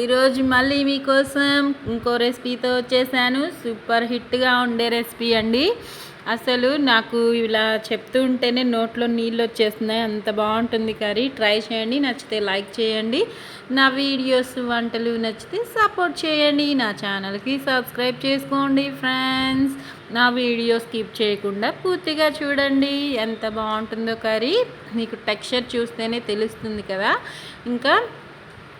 ఈరోజు మళ్ళీ మీకోసం ఇంకో రెసిపీతో వచ్చేసాను. సూపర్ హిట్గా ఉండే రెసిపీ అండి. అసలు నాకు ఇలా చెప్తూ ఉంటేనే నోట్లో నీళ్ళు వచ్చేస్తున్నాయి. అంత బాగుంటుంది కర్రీ. ట్రై చేయండి. నచ్చితే లైక్ చేయండి. నా వీడియోస్ వంటలు నచ్చితే సపోర్ట్ చేయండి. నా ఛానల్కి సబ్స్క్రైబ్ చేసుకోండి ఫ్రెండ్స్. నా వీడియో స్కిప్ చేయకుండా పూర్తిగా చూడండి. ఎంత బాగుంటుందో కర్రీ. మీకు టెక్స్చర్ చూస్తేనే తెలుస్తుంది కదా. ఇంకా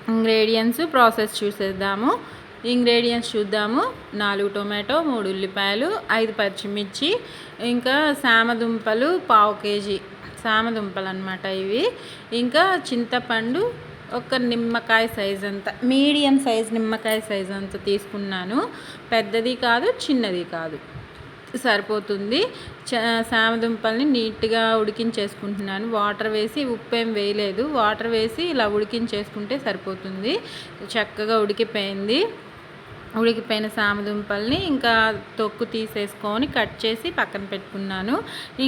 ఇంగ్రీడియంట్స్ ప్రాసెస్ చూసేద్దాము. ఇంగ్రీడియంట్స్ చూద్దాము. నాలుగు టొమాటో మూడు ఉల్లిపాయలు ఐదు పచ్చిమిర్చి ఇంకా సామదుంపలు పావు కేజీ. సామదుంపలు అనమాట ఇవి. ఇంకా చింతపండు ఒక నిమ్మకాయ సైజ్ అంత మీడియం సైజ్ నిమ్మకాయ సైజ్ అంత తీసుకున్నాను. పెద్దది కాదు చిన్నది కాదు. సరిపోతుంది. సామదుంపల్ని నీట్గా ఉడికించేసుకుంటున్నాను. వాటర్ వేసి ఉప్పు ఏం వేయలేదు. వాటర్ వేసి ఇలా ఉడికించేసుకుంటే సరిపోతుంది. చక్కగా ఉడికిపోయింది. ఉడికిపోయిన సామదుంపల్ని ఇంకా తొక్కు తీసేసుకొని కట్ చేసి పక్కన పెట్టుకున్నాను.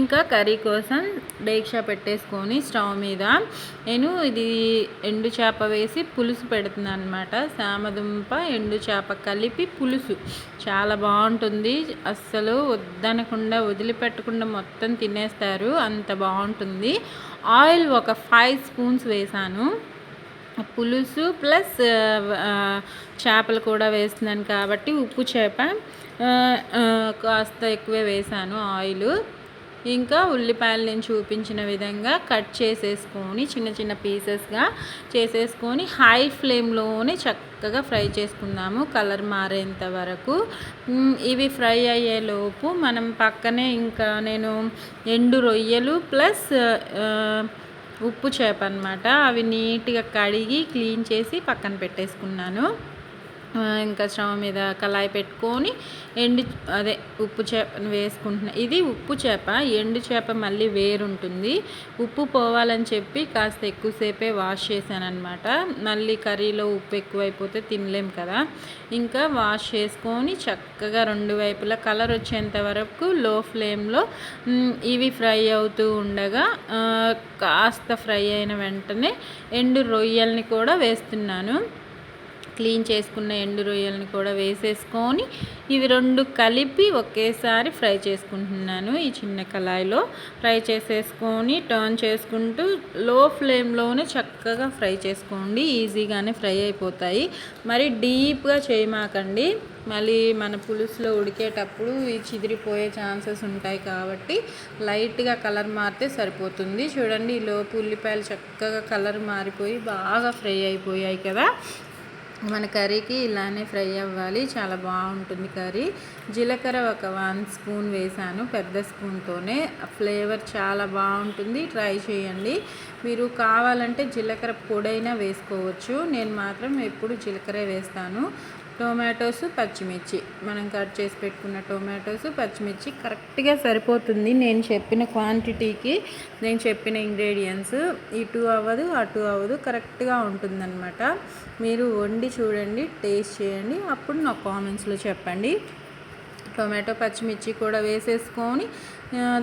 ఇంకా కర్రీ కోసం డేక్షా పెట్టేసుకొని స్టవ్ మీద నేను ఇది ఎండు చేప వేసి పులుసు పెడుతున్నాను అనమాట సామదుంప ఎండు చేప కలిపి పులుసు. చాలా బాగుంటుంది. అస్సలు వద్దనకుండా వదిలిపెట్టకుండా మొత్తం తినేస్తారు. అంత బాగుంటుంది. ఆయిల్ ఒక ఫైవ్ స్పూన్స్ వేసాను. పులుసు ప్లస్ చేపలు కూడా వేస్తున్నాను కాబట్టి ఉప్పు చేప కాస్త ఎక్కువే వేసాను ఆయిల్. ఇంకా ఉల్లిపాయలు నేను చూపించిన విధంగా కట్ చేసేసుకొని చిన్న చిన్న పీసెస్గా చేసేసుకొని హై ఫ్లేమ్లోనే చక్కగా ఫ్రై చేసుకుందాము కలర్ మారేంత వరకు. ఇవి ఫ్రై అయ్యేలోపు మనం పక్కనే ఇంకా నేను ఎండు రొయ్యలు ప్లస్ ఉప్పు చేప అనమాట అవి నీట్గా కడిగి క్లీన్ చేసి పక్కన పెట్టేసుకున్నాను. ఇంకా స్టవ్ మీద కళాయి పెట్టుకొని ఎండు అదే ఉప్పు చేప వేసుకుంటున్నా. ఇది ఉప్పు చేప. ఎండు చేప మళ్ళీ వేరుంటుంది. ఉప్పు పోవాలని చెప్పి కాస్త ఎక్కువసేపే వాష్ చేశానమాట మళ్ళీ కర్రీలో ఉప్పు ఎక్కువైపోతే తినలేం కదా. ఇంకా వాష్ చేసుకొని చక్కగా రెండు వైపులా కలర్ వచ్చేంత వరకు లో ఫ్లేమ్లో ఇవి ఫ్రై అవుతూ ఉండగా కాస్త ఫ్రై అయిన వెంటనే ఎండు రొయ్యల్ని కూడా వేస్తున్నాను. క్లీన్ చేసుకున్న ఎండు రొయ్యలను కూడా వేసేసుకొని ఇవి రెండు కలిపి ఒకేసారి ఫ్రై చేసుకుంటున్నాను ఈ చిన్న కళాయిలో. ఫ్రై చేసేసుకొని టర్న్ చేసుకుంటూ లో ఫ్లేమ్లోనే చక్కగా ఫ్రై చేసుకోండి. ఈజీగానే ఫ్రై అయిపోతాయి. మరి డీప్గా చేయమాకండి. మళ్ళీ మన పులుసులో ఉడికేటప్పుడు ఈ చిదిరిపోయే ఛాన్సెస్ ఉంటాయి కాబట్టి లైట్గా కలర్ మారితే సరిపోతుంది. చూడండి లోపు ఉల్లిపాయలు చక్కగా కలర్ మారిపోయి బాగా ఫ్రై అయిపోయాయి కదా. మన కర్రీకి ఇలానే ఫ్రై అవ్వాలి. చాలా బాగుంటుంది కర్రీ. జీలకర్ర ఒక వన్ స్పూన్ వేసాను పెద్ద స్పూన్తోనే. ఫ్లేవర్ చాలా బాగుంటుంది. ట్రై చేయండి. మీరు కావాలంటే జీలకర్ర పొడైనా వేసుకోవచ్చు. నేను మాత్రం ఎప్పుడు జీలకర్ర వేస్తాను. టొమాటోస్ పచ్చిమిర్చి. మనం కట్ చేసి పెట్టుకున్న టొమాటోస్ పచ్చిమిర్చి కరెక్ట్గా సరిపోతుంది. నేను చెప్పిన క్వాంటిటీకి నేను చెప్పిన ఇంగ్రీడియంట్స్ ఇటు అవ్వదు అటు అవ్వదు కరెక్ట్గా ఉంటుందన్నమాట. మీరు వండి చూడండి టేస్ట్ చేయండి. అప్పుడు నా కామెంట్స్లో చెప్పండి. టొమాటో పచ్చిమిర్చి కూడా వేసేసుకొని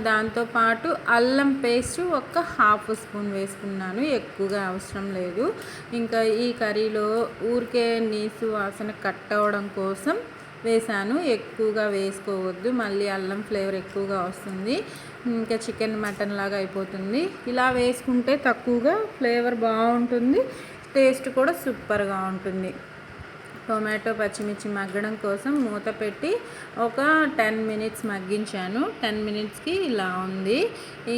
దాంతోపాటు అల్లం పేస్ట్ ఒక హాఫ్ స్పూన్ వేసుకున్నాను. ఎక్కువగా అవసరం లేదు. ఇంకా ఈ కర్రీలో ఊరికే నీసు వాసన కట్ అవడం కోసం వేసాను ఎక్కువగా వేసుకోవద్దు. మళ్ళీ అల్లం ఫ్లేవర్ ఎక్కువగా వస్తుంది. ఇంకా చికెన్ మటన్ లాగా అయిపోతుంది. ఇలా వేసుకుంటే తక్కువగా ఫ్లేవర్ బాగుంటుంది. టేస్ట్ కూడా సూపర్గా ఉంటుంది. టొమాటో పచ్చిమిర్చి మగ్గడం కోసం మూత పెట్టి ఒక టెన్ మినిట్స్ మగ్గించాను. టెన్ మినిట్స్కి ఇలా ఉంది.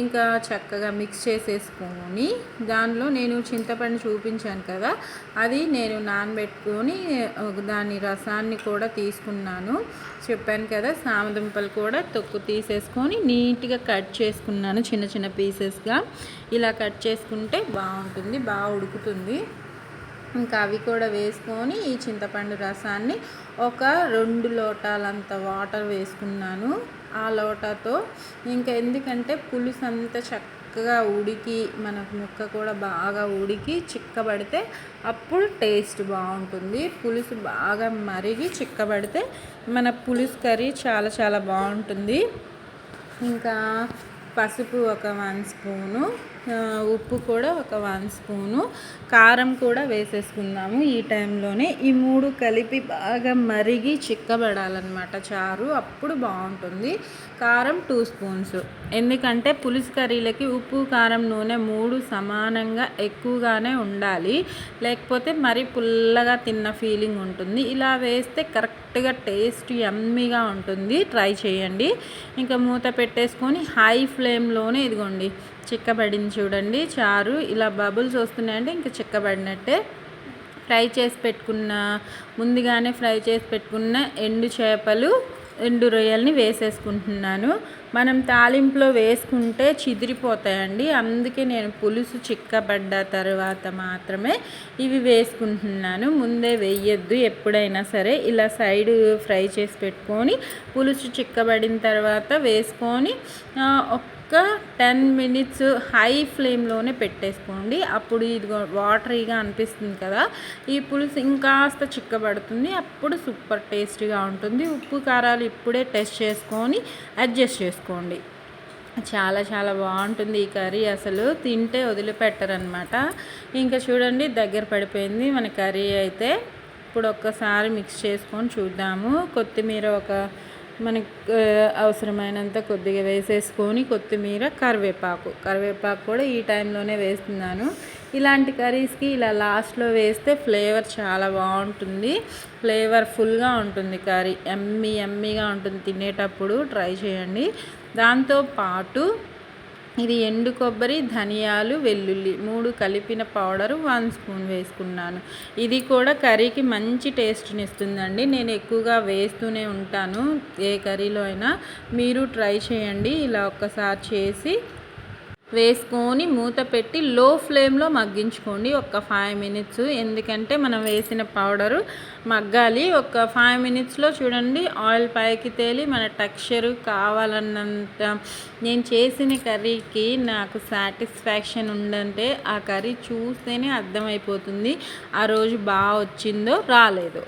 ఇంకా చక్కగా మిక్స్ చేసేసుకొని దానిలో నేను చింతపండు చూపించాను కదా అది నేను నానబెట్టుకొని దాని రసాన్ని కూడా తీసుకున్నాను. చెప్పాను కదా సామదుంపలు కూడా తొక్కు తీసేసుకొని నీట్గా కట్ చేసుకున్నాను చిన్న చిన్న పీసెస్గా. ఇలా కట్ చేసుకుంటే బాగుంటుంది బాగా ఉడుకుతుంది. ఇంకా అవి కూడా వేసుకొని ఈ చింతపండు రసాన్ని ఒక రెండు లోటాలంత వాటర్ వేసుకున్నాను. ఆ లోటాతో ఇంకా ఎందుకంటే పులుసు అంతా చక్కగా ఉడికి మన ముక్క కూడా బాగా ఉడికి చిక్కబడితే అప్పుడు టేస్ట్ బాగుంటుంది. పులుసు బాగా మరిగి చిక్కబడితే మన పులుసు కర్రీ చాలా చాలా బాగుంటుంది. ఇంకా పసుపు ఒక వన్ స్పూను ఉప్పు కూడా ఒక వన్ స్పూను. కారం కూడా వేసేసుకుందాము ఈ టైంలోనే. ఈ మూడు కలిపి బాగా మరిగి చిక్కబడాలన్నమాట చారు. అప్పుడు బాగుంటుంది. కారం టూ స్పూన్స్. ఎందుకంటే పులుసు కర్రీలకి ఉప్పు కారం నూనె మూడు సమానంగా ఎక్కువగానే ఉండాలి. లేకపోతే మరి పుల్లగా తిన్న ఫీలింగ్ ఉంటుంది. ఇలా వేస్తే కరెక్ట్గా టేస్ట్ యమ్మీగా ఉంటుంది. ట్రై చేయండి. ఇంకా మూత పెట్టేసుకొని హై ఫ్లేమ్లోనే ఇదిగోండి. చిక్కబడింది చూడండి చారు. ఇలా బబుల్స్ వస్తున్నాయంటే ఇంకా చిక్కబడినట్టే. ఫ్రై చేసి పెట్టుకున్న ముందుగానే ఫ్రై చేసి పెట్టుకున్న ఎండు చేపలు ఎండు రొయ్యల్ని వేసేసుకుంటున్నాను. మనం తాలింపులో వేసుకుంటే చిదిరిపోతాయండి. అందుకే నేను పులుసు చిక్కబడ్డ తర్వాత మాత్రమే ఇవి వేసుకుంటున్నాను. ముందే వేయొద్దు ఎప్పుడైనా సరే. ఇలా సైడ్ ఫ్రై చేసి పెట్టుకొని పులుసు చిక్కబడిన తర్వాత వేసుకొని ఒక్క టెన్ మినిట్స్ హై ఫ్లేమ్లోనే పెట్టేసుకోండి. అప్పుడు ఇది వాటరీగా అనిపిస్తుంది కదా. ఈ పులుసు ఇంకాస్త చిక్కబడుతుంది. అప్పుడు సూపర్ టేస్టీగా ఉంటుంది. ఉప్పు కారాలు ఇప్పుడే టెస్ట్ చేసుకొని అడ్జస్ట్ చేసుకోండి. చాలా చాలా బాగుంటుంది ఈ కర్రీ అసలు. తింటే వదిలిపెట్టరనమాట. ఇంకా చూడండి దగ్గర పడిపోయింది మన కర్రీ అయితే. ఇప్పుడు ఒక్కసారి మిక్స్ చేసుకొని చూద్దాము. కొత్తిమీర ఒక మనకి అవసరమైనంత కొద్దిగా వేసేసుకొని కొత్తిమీర కరివేపాకు. కరివేపాకు కూడా ఈ టైంలోనే వేస్తున్నాను. ఇలాంటి కర్రీస్కి ఇలా లాస్ట్లో వేస్తే ఫ్లేవర్ చాలా బాగుంటుంది. ఫ్లేవర్ఫుల్గా ఉంటుంది కర్రీ. ఎమ్మి ఎమ్మిగా ఉంటుంది. తినేటప్పుడు ట్రై చేయండి. దాంతో పాటు ఇది ఎండు కొబ్బరి ధనియాలు వెల్లుల్లి మూడు కలిపిన పౌడర్ వన్ స్పూన్ వేసుకున్నాను. ఇది కూడా కర్రీకి మంచి టేస్ట్ని ఇస్తుందండి. నేను ఎక్కువగా వేస్తూనే ఉంటాను. ఏ కర్రీలో అయినా మీరు ట్రై చేయండి. ఇలా ఒక్కసారి చేసి వేసుకొని మూత పెట్టి లో ఫ్లేమ్లో మగ్గించుకోండి. ఒక ఫైవ్ మినిట్స్ ఎందుకంటే మనం వేసిన పౌడరు మగ్గాలి. ఒక ఫైవ్ మినిట్స్లో చూడండి ఆయిల్ పైకి తేలి మన టెక్స్చర్ కావాలన్నంత నేను చేసిన కర్రీకి నాకు సాటిస్ఫాక్షన్ ఉందంటే ఆ కర్రీ చూస్తేనే అర్థమైపోతుంది. ఆ రోజు బాగా వచ్చిందో రాలేదో.